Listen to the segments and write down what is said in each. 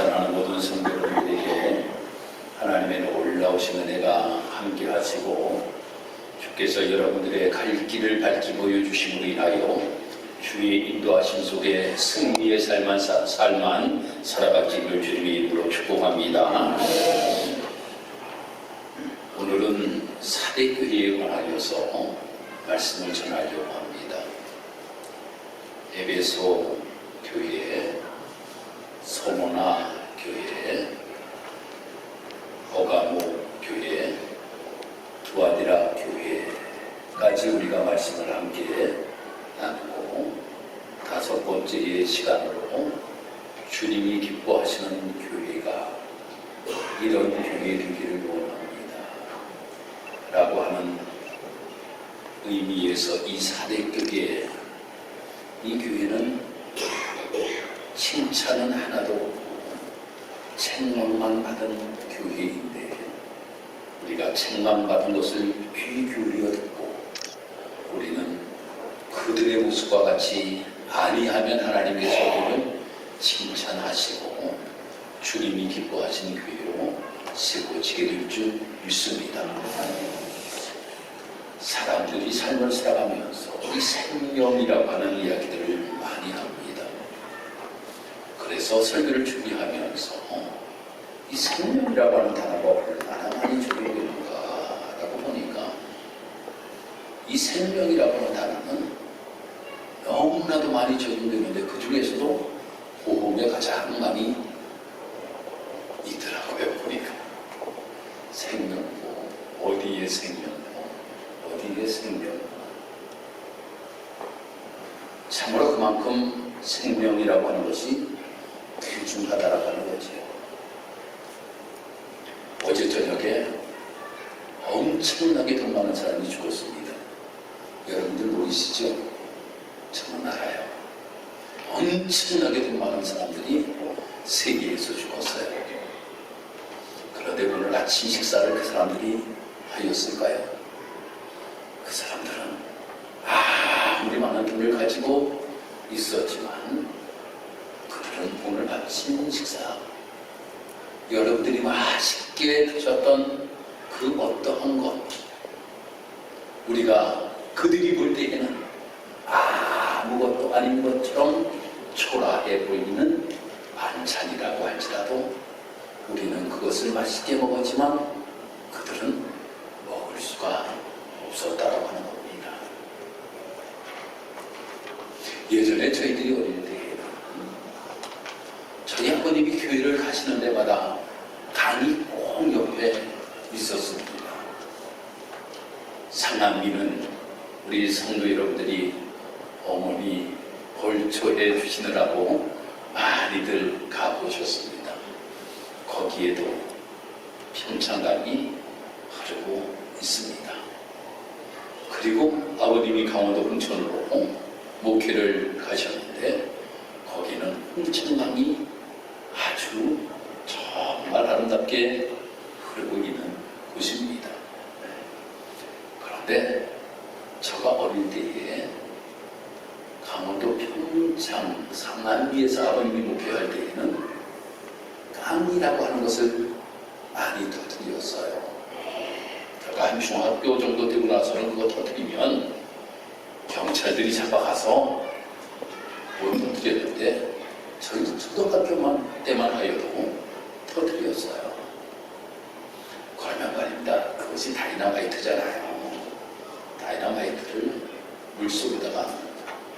사랑하는 모든 성도들에게 하나님의 놀라우신 은혜가 함께 하시고 주께서 여러분들의 갈 길을 밝히 보여주심으로 인하여 주의 인도하심 속에 승리의 삶만, 사- 삶만 살아가기를 주님의 이름으로 축복합니다. 오늘은 사대교회에 관하여서 말씀을 전하려고 합니다. 에베소 교회, 소모나 교회, 버가모 교회, 두아디라 교회까지 우리가 말씀을 함께 나누고 다섯 번째 시간으로 주님이 기뻐하시는 교회가 이런 교회 되기를 원합니다. 라고 하는 의미에서 이 사대교회 이 교회는 칭찬은 하나도 책망만 받은 교회인데 우리가 책망받은 것을 귀 기울여 듣고 우리는 그들의 모습과 같이 아니하면 하나님의 소리를 칭찬하시고 주님이 기뻐하시는 교회로 세워지게 될 줄 믿습니다. 사람들이 삶을 살아가면서 이 생명이라고 하는 이야기들을. 그래서 설교를 준비하면서 이 생명이라고 하는 단어가 얼마나 많이 적용되는가라고 보니까 이 생명이라고 하는 단어는 너무나도 많이 적용되는데 그 중에서도 호흡에 가장 많이 있더라고요 보니까. 생명고 어디에 생명고 어디에 생명 참으로 그만큼 생명이라고 하는 것이 귀중하다라고 하는 거죠. 어제 저녁에 엄청나게 더 많은 사람이 죽었습니다. 여러분들 모르시죠? 저는 알아요. 엄청나게 더 많은 사람들이 세계에서 죽었어요. 그런데 오늘 아침 식사를 그 사람들이 하였을까요? 그 사람들은 아무리 많은 돈을 가지고 있었지만 그들은 오늘 아침 식사 여러분들이 맛있게 드셨던 그 어떠한 것 우리가 그들이 볼 때에는 아무것도 아닌 것처럼 초라해 보이는 반찬이라고 할지라도 우리는 그것을 맛있게 먹었지만 그들은 먹을 수가 없었다라고 하는 겁니다. 예전에 저희들이 어릴 때 저희 아버님이 교회를 가시는 데마다 강이 꼭 옆에 있었습니다. 상암리는 우리 성도 여러분들이 어머니 벌초해 주시느라고 많이들 가보셨습니다. 거기에도 평창강이 흐르고 있습니다. 그리고 아버님이 강원도 홍천으로 목회를 거기는 홍천강이 아주 정말 아름답게 흐르고 있는 곳입니다. 그런데 제가 어릴 때에 강원도 평창 상암리에서 아버님이 목회할 때에는 강이라고 하는 것을 많이 터뜨렸어요. 제가 한 중학교 정도 되고 나서는 그거 터뜨리면 경찰들이 잡아가서 못 터뜨렸는데 저희 초등학교만 때만 하여도 터뜨렸어요. 그러면 말입니다. 그것이 다이나마이트잖아요. 다이나마이트를 물속에다가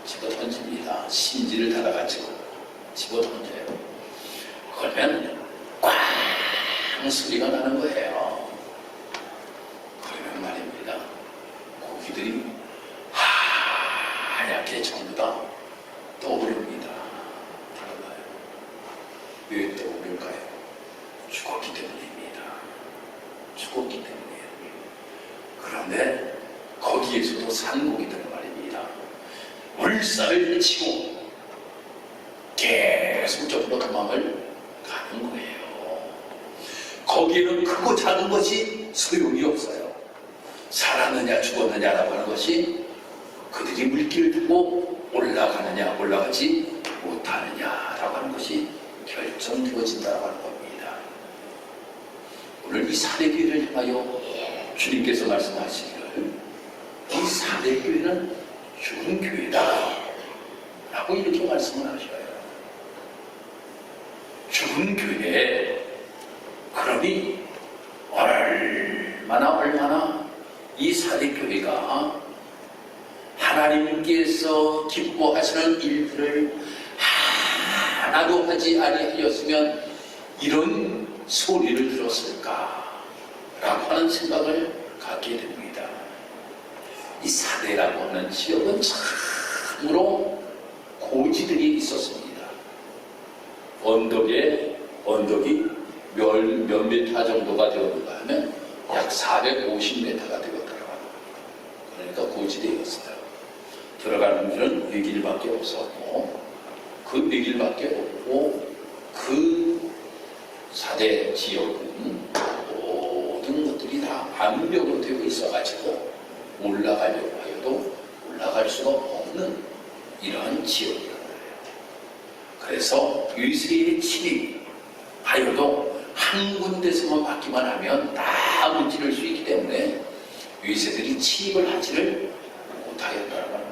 집어 던집니다. 심지를 달아가지고 집어 던져요. 그러면 꽝 소리가 나는 거예요. 그러면 말입니다. 고기들이 하얗게 전부 다 떠오릅니다. 들어봐요. 왜 떠오를까요? 죽었기 때문입니다. 죽었기 때문이에요. 그런데 거기에서도 산고기들. 물살을 치고 계속 저로 도망을 가는 거예요. 거기에는 크고 작은 것이 소용이 없어요. 살았느냐 죽었느냐라고 하는 것이 그들이 물길을 두고 올라가느냐 올라가지 못하느냐라고 하는 것이 결정되어진다고 하는 겁니다. 오늘 이 사대교회를 향하여 주님께서 말씀하시기를 이 사대교회는 죽은 교회다 라고 이렇게 말씀을 하셔요. 죽은 교회 그러니 얼마나 얼마나 이 사대교회가 하나님께서 기뻐하시는 일들을 하나도 하지 아니하였으면 이런 소리를 들었을까 라고 하는 생각을 갖게 됩니다. 이 사대라고 하는 지역은 참으로 고지들이 있었습니다. 언덕에 언덕이 몇, 몇 메타 정도가 되었는가 하면 약 450m가 되었더라고요. 그러니까 고지대였어요. 들어가는 길은 네 길밖에 없었고 그네 길밖에 없고 그 사대 지역은 모든 것들이 다 암벽으로 되어 있어가지고 올라가려고 하여도 올라갈 수가 없는 이러한 지역이었어요. 그래서 유이스리의 침입하여도 한 군데서만 받기만 하면 다 문지를 수 있기 때문에 유이세들이 침입을 하지를 못하였다는 겁니다.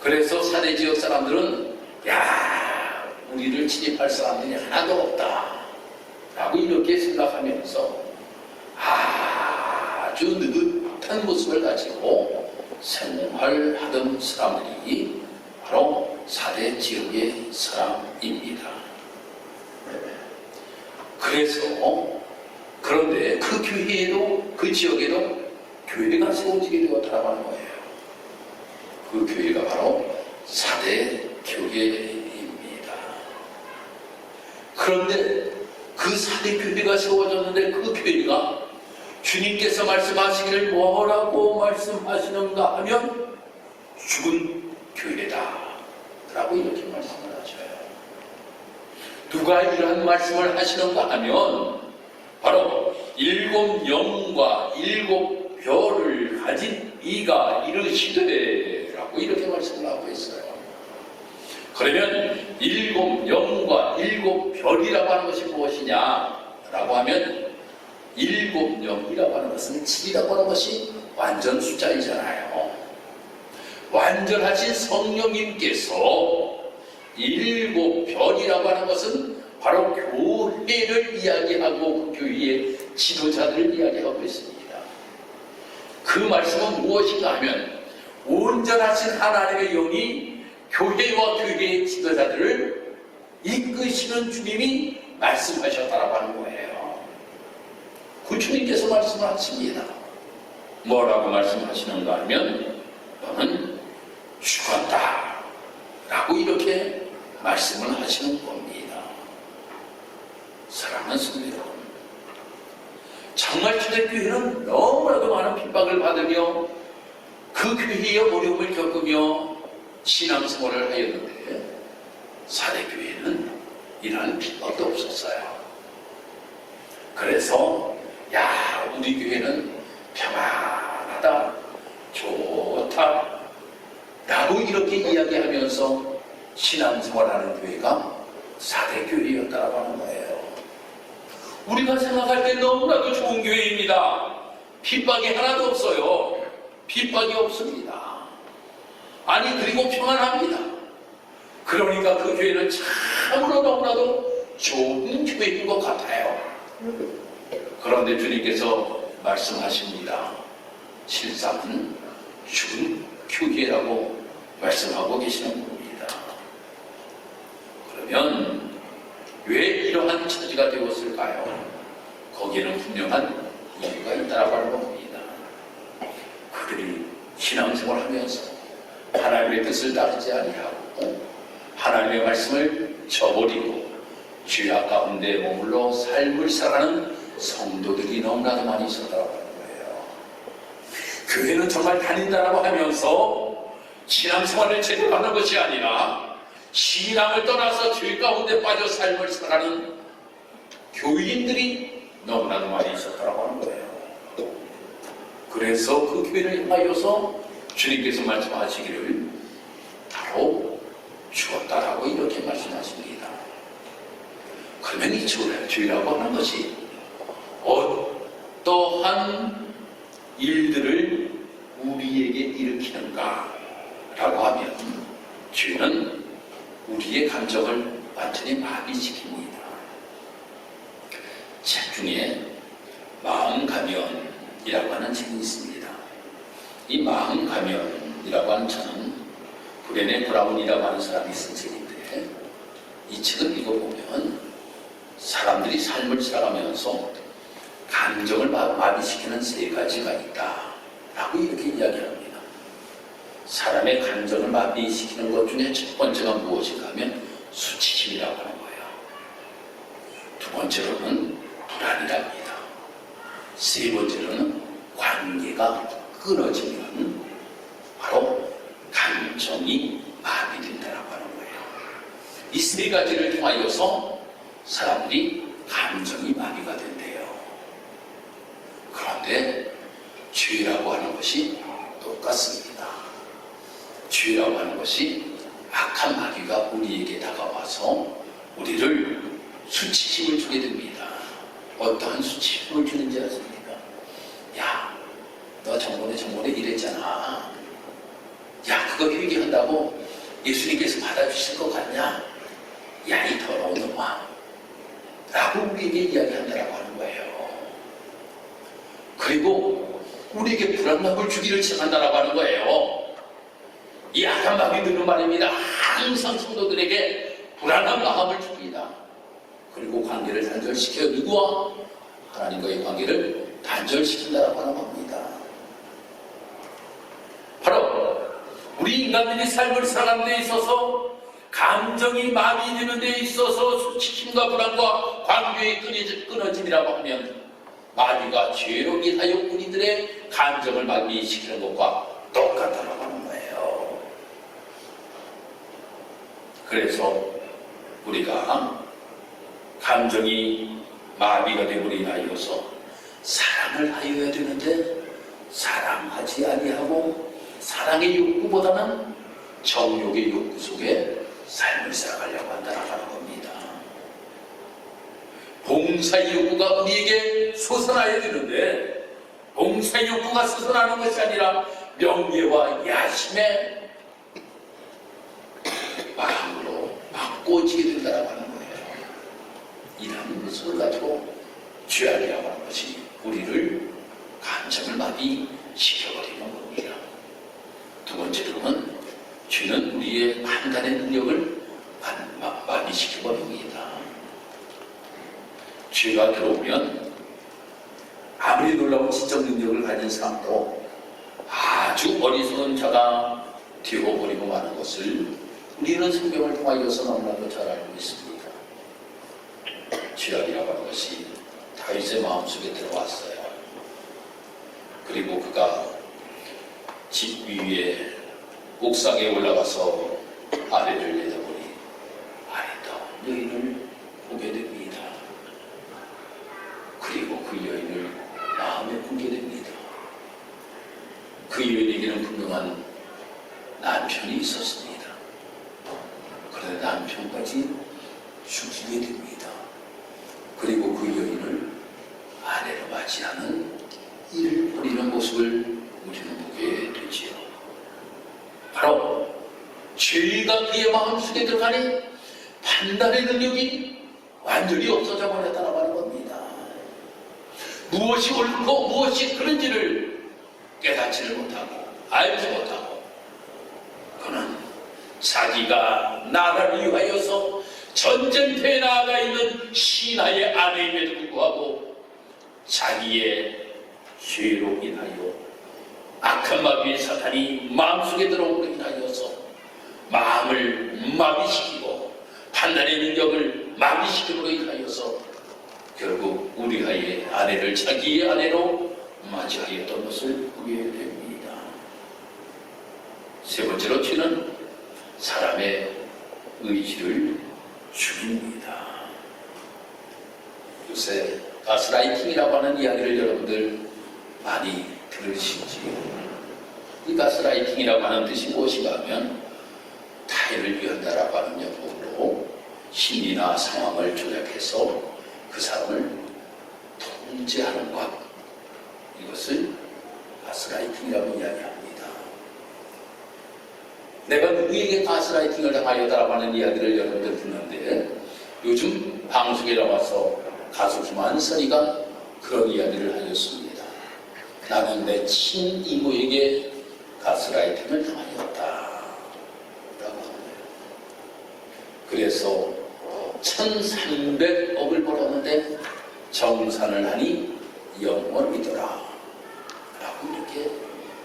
그래서 사대 지역 사람들은 야 우리를 침입할 사람들이 하나도 없다 라고 이렇게 생각하면서 아주 느긋한 모습을 가지고 생활 하던 사람들이 바로 사대 지역의 사람입니다. 그래서 그런데 그 교회에도 그 지역에도 교회가 세워지게 되었다고 하는 거예요. 그 교회가 바로 사대 교회입니다. 그런데 그 사대 교회가 세워졌는데 그 교회가 주님께서 말씀하시기를 뭐라고 말씀하시는가 하면 죽은 교회다. 라고 이렇게 말씀을 하셔요. 누가 이러한 말씀을 하시는가 하면 바로 일곱 영과 일곱 별을 가진 이가 이르시되라고 이렇게 말씀을 하고 있어요. 그러면 일곱 영과 일곱 별이라고 하는 것이 무엇이냐라고 하면 일곱 영이라고 하는 것은 7이라고 하는 것이 완전 숫자이잖아요. 완전하신 성령님께서 일곱 별이라고 하는 것은 바로 교회를 이야기하고 그 교회의 지도자들을 이야기하고 있습니다. 그 말씀은 무엇인가 하면 온전하신 하나님의 영이 교회와 교회의 지도자들을 이끄시는 주님이 말씀하셨다라고 하는 거예요. 그 주님께서 말씀을 하십니다. 뭐라고 말씀하시는가 하면 너는 죽었다. 라고 이렇게 말씀을 하시는 겁니다. 사랑하는 성도. 정말 초대교회는 너무나도 많은 핍박을 받으며 그 교회의 어려움을 겪으며 신앙생활을 하였는데 사대교회는 이러한 핍박도 없었어요. 그래서 야 우리 교회는 평안하다 좋다 라고 이렇게 이야기하면서 신앙생활하는 교회가 사대교회였다고 하는 거예요. 우리가 생각할 때 너무나도 좋은 교회입니다. 핍박이 하나도 없어요. 핍박이 없습니다. 아니 그리고 평안합니다. 그러니까 그 교회는 참으로 너무나도 좋은 교회인 것 같아요. 그런데 주님께서 말씀하십니다. 실상은 죽은 교회라고 말씀하고 계시는 겁니다. 그러면 왜 이러한 처지가 되었을까요? 거기에는 분명한 이유가 있다고 하는 겁니다. 그들이 신앙생활 하면서 하나님의 뜻을 따르지 아니하고 하나님의 말씀을 저버리고 죄악 가운데 머물러 삶을 살아가는 성도들이 너무나도 많이 있었다고 하는 거예요. 교회는 정말 다닌다라고 하면서 신앙생활을 제대로 하는 것이 아니라 신앙을 떠나서 죄 가운데 빠져 삶을 살아가는 교인들이 너무나도 많이 있었다고 하는 거예요. 그래서 그 교회를 향하여서 주님께서 말씀하시기를 바로 죽었다라고 이렇게 말씀하십니다. 그러면 이 죄- 죄라고 하는 것이 어떠한 일들을 우리에게 일으키는가 라고 하면 죄는 우리의 감정을 완전히 마비시킵니다. 책 중에 마음 가면이라고 하는 책이 있습니다. 이 마음 가면이라고 하는 책은 브레네 브라운이라고 하는 사람이 쓴 책인데 이 책을 읽어보면 사람들이 삶을 살아가면서 감정을 마- 마비시키는 세 가지가 있다. 라고 이렇게 이야기합니다. 사람의 감정을 마비시키는 것 중에 첫 번째가 무엇인가 하면 수치심이라고 하는 거예요. 두 번째로는 불안이랍니다. 세 번째로는 관계가 끊어지면 바로 감정이 마비된다라고 하는 거예요. 이 세 가지를 통하여서 사람들이 감정이 마비가 된대요. 그런데 죄라고 하는 것이 똑같습니다. 죄라고 하는 것이 악한 마귀가 우리에게 다가와서 우리를 수치심을 주게 됩니다. 어떠한 수치심을 주는지 아십니까? 야, 너 정번에 정번에 이랬잖아. 야, 그거 회개한다고 예수님께서 받아주실 것 같냐? 야, 이 더러운 놈아. 라고 우리에게 이야기한다라고 하는 거예요. 그리고 우리에게 불안감을 주기를 시작한다라고 하는 거예요. 이 악한 마귀 드는 말입니다. 항상 성도들에게 불안한 마음을 줍니다. 그리고 관계를 단절시켜 누구와 하나님과의 관계를 단절시킨다라고 하는 겁니다. 바로 우리 인간들이 삶을 살아가는 데 있어서 감정이 마비되는 데 있어서 수치심과 불안과 관계의 끊어짐이라고 하면 마귀가 죄로 인하여 우리들의 감정을 마비시키는 것과 똑같다라고 하는 거예요. 그래서 우리가 감정이 마비가 되므로 인하여서 사랑을 하여야 되는데 사랑하지 아니하고 사랑의 욕구보다는 정욕의 욕구 속에 삶을 살아가려고 한다는 겁니다. 봉사의 욕구가 우리에게 솟아나야 되는데 봉사의 욕구가 솟아나는 것이 아니라 명예와 야심의 마음으로 바꿔지게 된다고 하는 거예요. 이런 것을 가지고 죄악이라고 하는 것이 우리를 감정을 마비시켜버리는 겁니다. 두 번째로는 죄는 우리의 판단의 능력을 마- 마- 마비시켜버립니다. 죄가 들어오면 아무리 놀라운 지적 능력을 가진 사람도 아주 어리석은 자가 되어버리고 마는 것을 우리는 성경을 통하여서 너무나도 잘 알고 있습니다. 죄악이라고 하는 것이 다윗의 마음속에 들어왔어요. 그리고 그가 집 위에 옥상에 올라가서 아래를 내다보니 아름다운 여인을 보게 됩니다. 그리고 그 여인을 마음에 품게 됩니다. 그 분명한 남편이 있었습니다. 그런데 남편까지 죽이게 됩니다. 그리고 그 여인을 아내로 맞이하는 일을 벌이는 모습을 우리는 보게 되지요. 바로 죄가 그의 마음속에 들어가니 판단의 능력이 완전히 없어져 버렸다고 하는 겁니다. 무엇이 옳고 무엇이 그른지를 깨닫지를 못하고 알지 못하고 그는 자기가 나라를 위하여서 전쟁터에 나아가 있는 신하의 아내임에도 불구하고 자기의 죄로 인하여 악한 마귀의 사탄이 마음속에 들어옴으로 인하여서 마음을 마비시키고 판단의 능력을 마비시킴으로 인하여서 결국 우리하의 아내를 자기의 아내로 맞이하였던 것을 보게 됩니다. 세 번째로 죄는 사람의 의지를 죽입니다. 요새 가스라이팅이라고 하는 이야기를 여러분들 많이 들으시지요. 이 가스라이팅이라고 하는 뜻이 무엇인가 하면 화해를 위한다라고 하는 명목으로 심리나 상황을 조작해서 그 사람을 통제하는 것 이것을 가스라이팅이라고 이야기합니다. 내가 누구에게 가스라이팅을 당하였다라고 하는 이야기를 여러분들 듣는데 요즘 방송에 나와서 가수 김한선이가 그런 이야기를 하였습니다. 나는 내 친이모에게 가스라이팅을 당하였다. 라고 합니다. 그래서 1300억을 벌었는데 정산을 하니 영원이더라. 라고 이렇게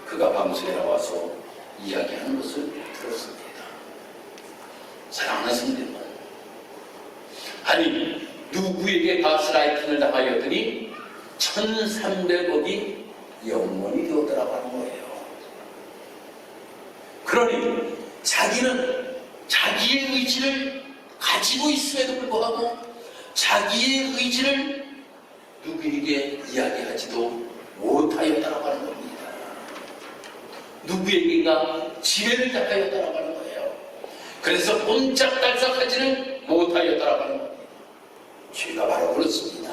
그가 방송에 나와서 이야기하는 것을 들었습니다. 사랑하는 성도님 아니 누구에게 가스라이팅을 당하였더니 1300억이 영원히 되었더라고 하는 거예요. 그러니 자기는 자기의 의지를 가지고 있음에도 불구하고 자기의 의지를 누구에게 이야기하지도 못하였다라고 하는 겁니다. 누구에게가 지혜를 당하였다라고 하는 거예요. 그래서 꼼짝달싹하지는 못하였다라고 하는 겁니다. 죄가 바로 그렇습니다.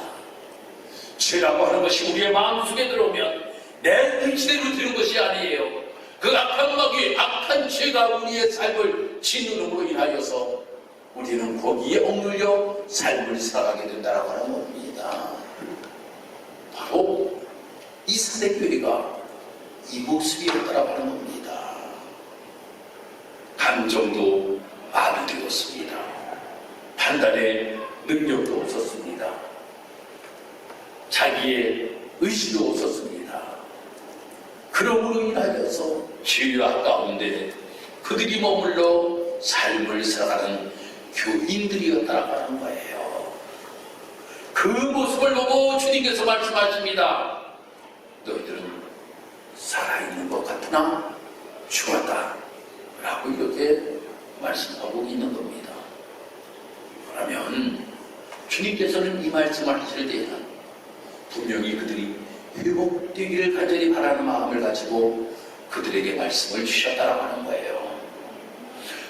죄라고 하는 것이 우리의 마음속에 들어오면 내 의지대로 되는 것이 아니에요. 그 악한 마귀, 악한 죄가 우리의 삶을 짓누름으로 인하여서 우리는 거기에 억눌려 삶을 살아가게 된다고 하는 겁니다. 바로 이 사대교회가 이 모습이었다라고 하는 겁니다. 감정도 마비되었습니다. 판단의 능력도 없었습니다. 자기의 의지도 없었습니다. 그러므로 인하여서 죄악 가운데 그들이 머물러 삶을 살아가는 교인들이었다라고 하는 거예요. 그 모습을 보고 주님께서 말씀하십니다. 너희들은 살아있는 것 같으나 죽었다. 라고 이렇게 말씀하고 있는 겁니다. 그러면 주님께서는 이 말씀을 하실 때에는 분명히 그들이 회복되기를 간절히 바라는 마음을 가지고 그들에게 말씀을 주셨다라고 하는 거예요.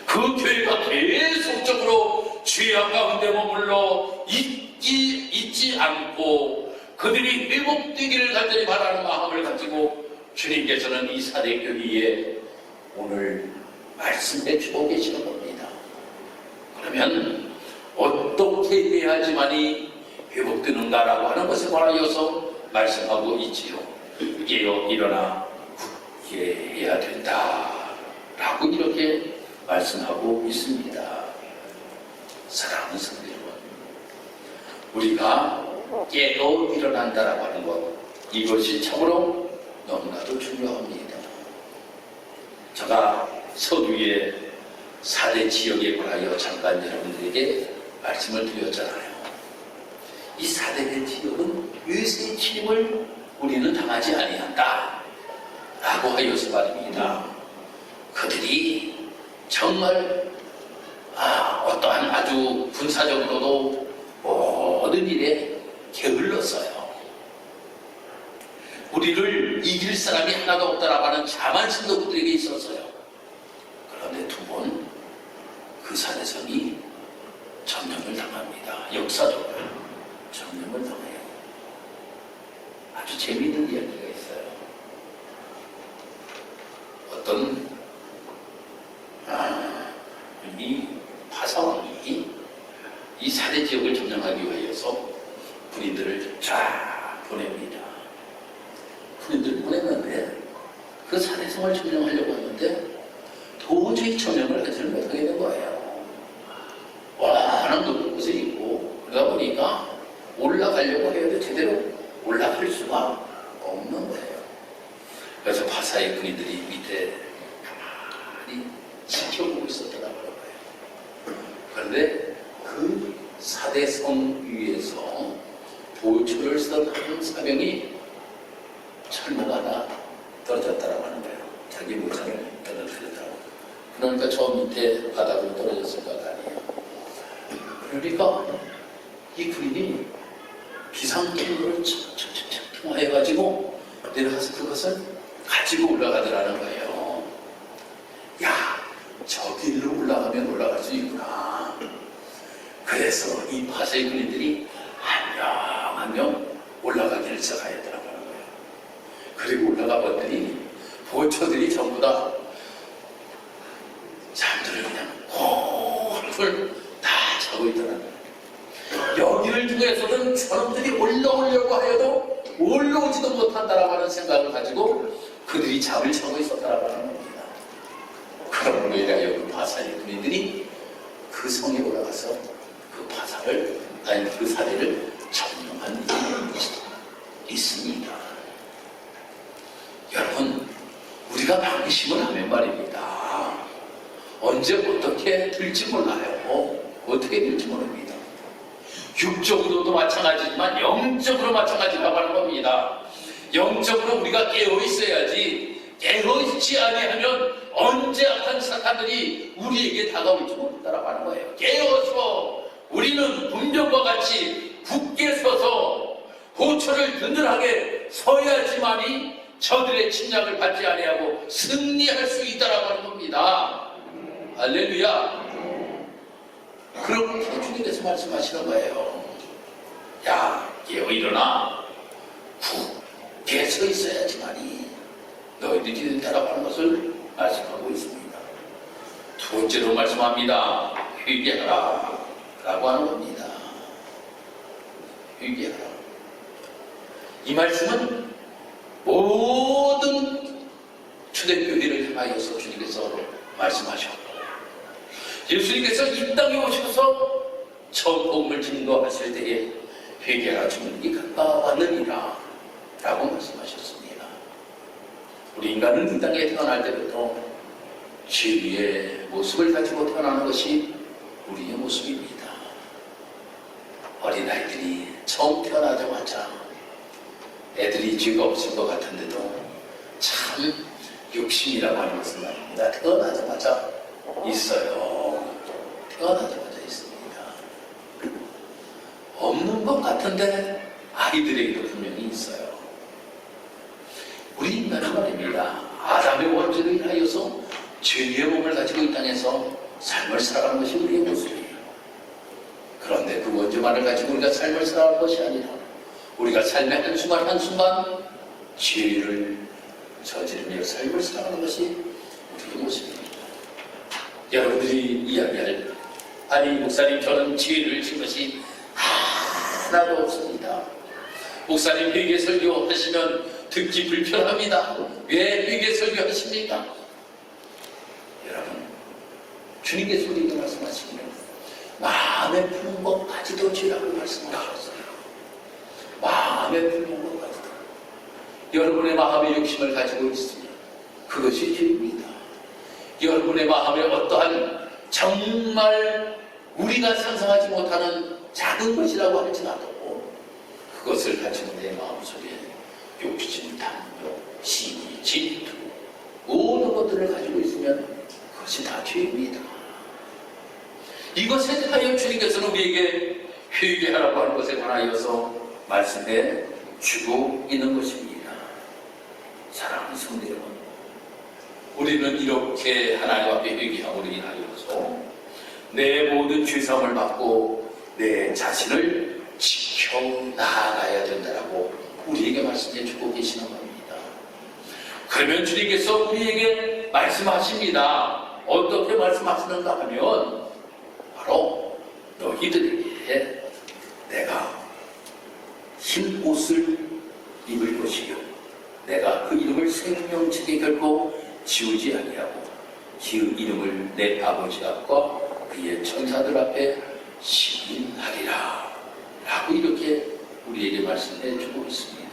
그 교회가 계속적으로 죄악 가운데 머물러 잊기, 잊지 않고 그들이 회복되기를 간절히 바라는 마음을 가지고 주님께서는 이 사대 교회에 오늘 말씀해 주고 계시는 겁니다. 그러면 어떻게 해야지만이 회복되는가라고 하는 것에 관하여서 말씀하고 있지요. 깨어 일어나 굳게 해야 된다라고 이렇게 말씀하고 있습니다. 사랑하는 성도 여러분, 우리가 깨어 일어난다라고 하는 것 이것이 참으로 너무나도 중요합니다. 제가 서두에 사대 지역에 관하여 잠깐 여러분들에게 말씀을 드렸잖아요. 이 사대의 지역은 외세의 침입을 우리는 당하지 아니한다. 라고 하여서 말입니다. 그들이 정말 아, 어떠한 아주 군사적으로도 모든 일에 게을렀어요. 우리를 이길 사람이 하나도 없다라고 하는 자만심도 그들에게 있었어요. 그런데 두 번 그 사대성이 점령을 당합니다. 역사적으로 점령을 당해요. 아주 재미있는 이야기가 있어요. 어떤 아, 이 파사왕이 이 사대 지역을 점령하기 위해서 군인들을 쫙 보냅니다. 군인들 보냈는데 그 사대성을 점령하려고 했는데 도저히 못하게 된 거예요. 워낙 높은 곳에 있고 그러다 보니까 올라가려고 해도 제대로 올라갈 수가 없는 거예요. 그래서 바사의 군인들이 밑에 가만히 지켜보고 있었더라고요. 그런데 그 사대성 위에서 보초를 쓰던 한 사병이 철모가 하나 떨어졌다라고 하는 거예요. 자기 모자를 떨어뜨렸다고. 그러니까 저 밑에 바닥으로 떨어졌을 것 아니에요. 그러니까 이 군인이 비상경로를 척척척척 통화해가지고 내려가서 그것을 가지고 올라가더라는 거예요. 야, 저 길로 올라가면 그래서 이 파쇄의 군인들이 한명 한명 올라가기를 시작하였더라고요. 그리고 올라가 봤더니 보초들이 전부 다 잠들을 그냥 홀홀 다 자고 있더라고요. 여기를 통해서는 저놈들이 올라오려고 하여도 올라오지도 못한다라고 하는 생각을 가지고 그들이 잠을 자고 있었다라고 하는 겁니다. 그러므로 인하여 그 바사의 군인들이 그 성에 올라가서 그 바사를 아니 그 사례를 점령한 일이 있습니다. 여러분 우리가 방심을 하면 말입니다. 언제 어떻게 될지 몰라요. 어떻게 될지 모릅니다. 육적으로도 마찬가지지만 영적으로 마찬가지라고 하는 겁니다. 영적으로 우리가 깨어 있어야지 깨어 있지 아니하면 언제 악한 사탄들이 우리에게 다가올지 모른다라고 하는 거예요. 깨어서 우리는 분명과 같이 굳게 서서 호초를 든든하게 서야지만이 저들의 침략을 받지 아니하고 승리할 수 있다라고 하는 겁니다. 할렐루야. 그렇게 주님께서 말씀하시는 거예요. 야, 깨어 일어나. 굳 게서 있어야지만이 너희들이 된다라고 하는 것을 말씀하고 있습니다. 두 번째로 말씀합니다. 회개하라. 라고 하는 겁니다. 회개하라. 이 말씀은 모든 초대교회를 향하여서 주님께서 말씀하셨고 예수님께서 이 땅에 오셔서 처음 복음을 증거하실 때에 회개하라 주님이 가까웠느니라 라고 말씀하셨습니다. 우리 인간은 이 땅에 태어날 때부터 죄의 모습을 가지고 태어나는 것이 우리의 모습입니다. 어린아이들이 처음 태어나자마자 애들이 죄가 없을 것 같은데도 참 욕심이라고 하는 것은 말입니다. 태어나자마자 있어요. 태어나자마자 있습니다. 없는 것 같은데 아이들에게도 분명히 있어요. 말입니다. 아담의 원죄로 인하여서 죄의 몸을 가지고 이 땅에서 삶을 살아가는 것이 우리의 모습이에요. 그런데 그 원죄만을 가지고 우리가 삶을 살아가는 것이 아니라 우리가 삶의 한순간 한순간 죄를 저지르며 삶을 살아가는 것이 우리의 모습입니다. 여러분들이 이야기할 아니 목사님 저는 죄를 진 것이 하나도 없습니다. 목사님 회개 설교 하시면 듣기 불편합니다. 왜 회개 설교 하십니까? 여러분 주님께서 우리에게 말씀하시기를 마음에 푸는 것까지도 죄라고 말씀하셨어요. 마음에 푸는 것까지도 여러분의 마음에 욕심을 가지고 있으면 그것이 죄입니다. 여러분의 마음에 어떠한 정말 우리가 상상하지 못하는 작은 것이라고 할지라도 그것을 가지고 내 마음속에 욕심, 탐욕, 시기, 질투 모든 것들을 가지고 있으면 그것이 다 죄입니다. 이것에 대하여 주님께서는 우리에게 회개하라고 하는 것에 관하여서 말씀해 주고 있는 것입니다. 사랑하는 성도 여러분, 우리는 이렇게 하나님 앞에 회개함으로 인하여서 내 모든 죄성을 받고 내 자신을 지켜 나아가야 된다라고 우리에게 말씀해 주고 계시는 겁니다. 그러면 주님께서 우리에게 말씀하십니다. 어떻게 말씀하시는가 하면 바로 너희들에게 내가 흰 옷을 입을 것이요 내가 그 이름을 생명책에 결코 지우지 아니하고 그 이름을 내 아버지 앞과 그의 천사들 앞에 시인하리라 라고 이렇게 우리에게 말씀해 주고 있습니다.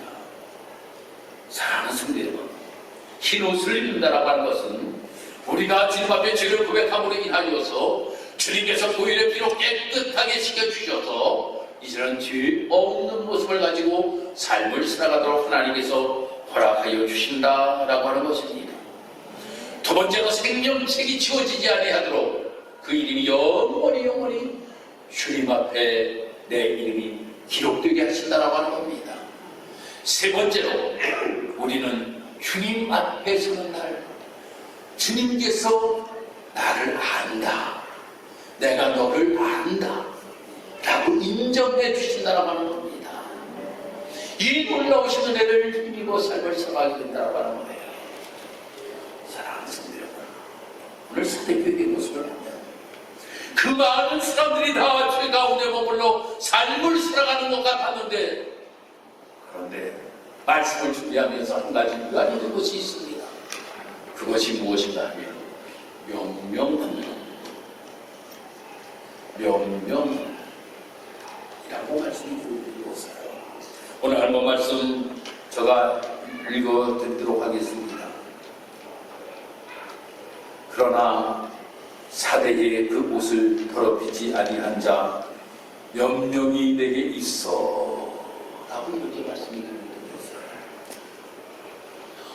사랑하는 성도 여러분 흰 옷을 입는다라고 하는 것은 우리가 주님 앞에 죄를 고백함으로 인하여서 주님께서 보일의 피로 깨끗하게 씻겨주셔서 이제는 죄 없는 모습을 가지고 삶을 살아가도록 하나님께서 허락하여 주신다라고 하는 것입니다. 두 번째로 생명책이 지워지지 아니하도록 그 이름이 영원히 영원히 주님 앞에 내 이름이 기록되게 하신다라고 하는 겁니다. 세 번째로 우리는 주님 앞에 서는 날 주님께서 나를 안다. 내가 너를 안다. 라고 인정해 주신다라고 하는 겁니다. 이 놀라우신 은혜를 힘입어 삶을 살아가게 된다고 하는 거예요. 사랑하는 성도 여러분, 오늘 사대교회의 모습을 보면 그 많은 사람들이 다 죄 가운데 머물러 삶을 살아가는 것 같았는데 그런데 말씀을 준비하면서 한 가지 유한있는 것이 있습니다. 그것이 무엇인가 하면 명명합니다. 명명이라고 말씀이 드리고서요. 오늘 한번 말씀 제가 읽어 드리도록 하겠습니다. 그러나 사대의 그 옷을 더럽히지 아니한 자 명령이 내게 있어 라고 이렇게 말씀이 드렸어요.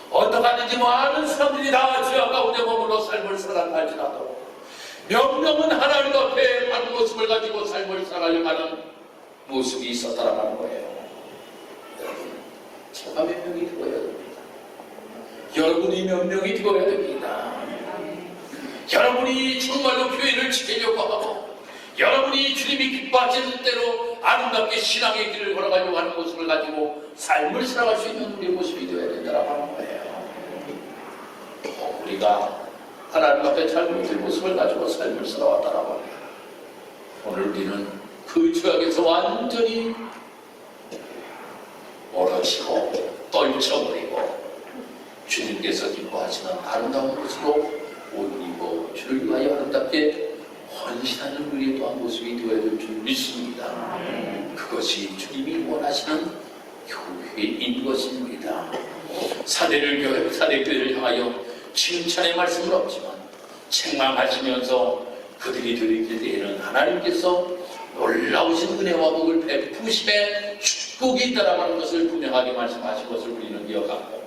어떡하든지 많은 사람들이 다 죄악 가운데 머물러 삶을 살아간다 할지라도 명령은 하나님 앞에 바른 모습을 가지고 삶을 살아가려고 하는 모습이 있었다라는 거예요. 여러분, 제가 명령이 되어야 됩니다. 여러분이 명령이 되어야 됩니다. 여러분이 정말로 교회를 지키려고 하고 여러분이 주님이 기뻐하시는 대로 아름답게 신앙의 길을 걸어가려고 하는 모습을 가지고 삶을 살아갈 수 있는 우리의 모습이 되어야 된다고 하는 거예요. 또 우리가 하나님 앞에 잘못된 모습을 가지고 삶을 살아왔다라고 합니다. 오늘 우리는 그 죄악에서 완전히 멀어지고 떨쳐버리고 주님께서 기뻐하시는 아름다운 모습으로 옷 입어 주를 위하여 아름답게 헌신하는 우리의 또한 모습이 되어야 될 줄 믿습니다. 그것이 주님이 원하시는 교회인 것입니다. 사대를 교회, 사대교회를 향하여 칭찬의 말씀은 없지만 책망하시면서 그들이 들이킬 때에는 하나님께서 놀라우신 은혜와 복을 베푸심에 축복이 있다라고 하는 것을 분명하게 말씀하신 것을 우리는 기억하고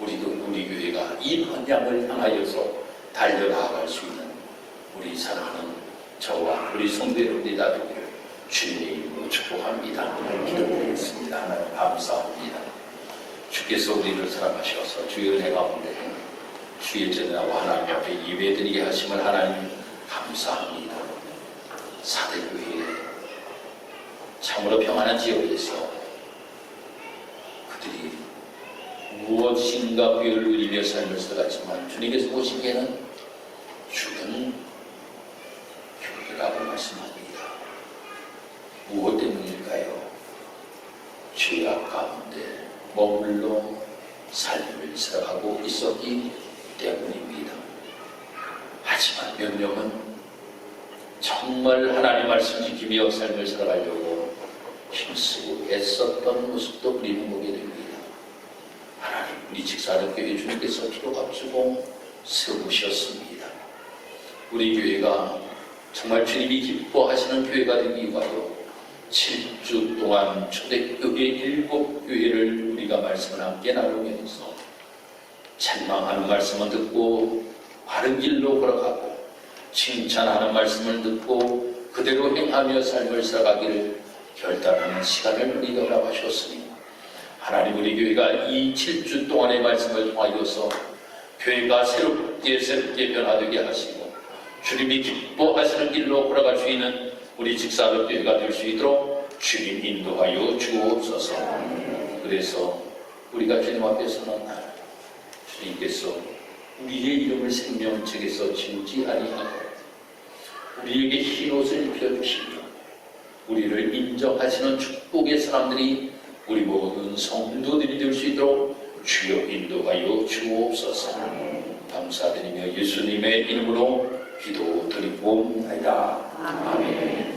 우리도 우리 교회가 이 방향을 향하여서 달려나갈 수 있는 우리 사랑하는 저와 우리 성도 여러분들이 다 되기를 주님의 이름으로 축복합니다. 기도드리겠습니다. 하나님 감사합니다. 주께서 우리를 사랑하셔서 주의 은혜 가운데 주의 전하고 하나님 앞에 예배드리게 하심을 하나님 감사합니다. 사대교회 참으로 평안한 지역에서 그들이 무엇인가 교회를 누리며 삶을 살았지만 주님께서 보시기에는 죽은 교회라고 말씀합니다. 무엇 때문일까요? 죄악 가운데 머물러 삶을 살아가고 있었기 때문입니다. 하지만 명령은 정말 하나님 말씀 지키며 삶을 살아가려고 힘쓰고 애썼던 모습도 우리는 보게 됩니다. 하나님 우리 교회 주님께서 피로 값주고 세우셨습니다. 우리 교회가 정말 주님이 기뻐하시는 교회가 되기 위하여 7주 동안 초대교회 일곱 교회를 우리가 말씀을 함께 나누면서 찬망하는 말씀을 듣고 바른 길로 걸어가고 칭찬하는 말씀을 듣고 그대로 행하며 삶을 살아가기를 결단하는 시간을 우리가 허락하셨으니 하나님 우리 교회가 이 7주 동안의 말씀을 통하여서 교회가 새롭게 새롭게 변화되게 하시고 주님이 기뻐하시는 길로 걸어갈 수 있는 우리 직사업 교회가 될 수 있도록 주님 인도하여 주옵소서. 그래서 우리가 주님 앞에 서는 날 주님께서 우리의 이름을 생명책에서 지우지 아니하고 우리에게 흰옷을 입혀주시며 우리를 인정하시는 축복의 사람들이 우리 모든 성도들이 될 수 있도록 주여 인도하여 주옵소서 감사드리며 예수님의 이름으로 기도드리고나이다. 아멘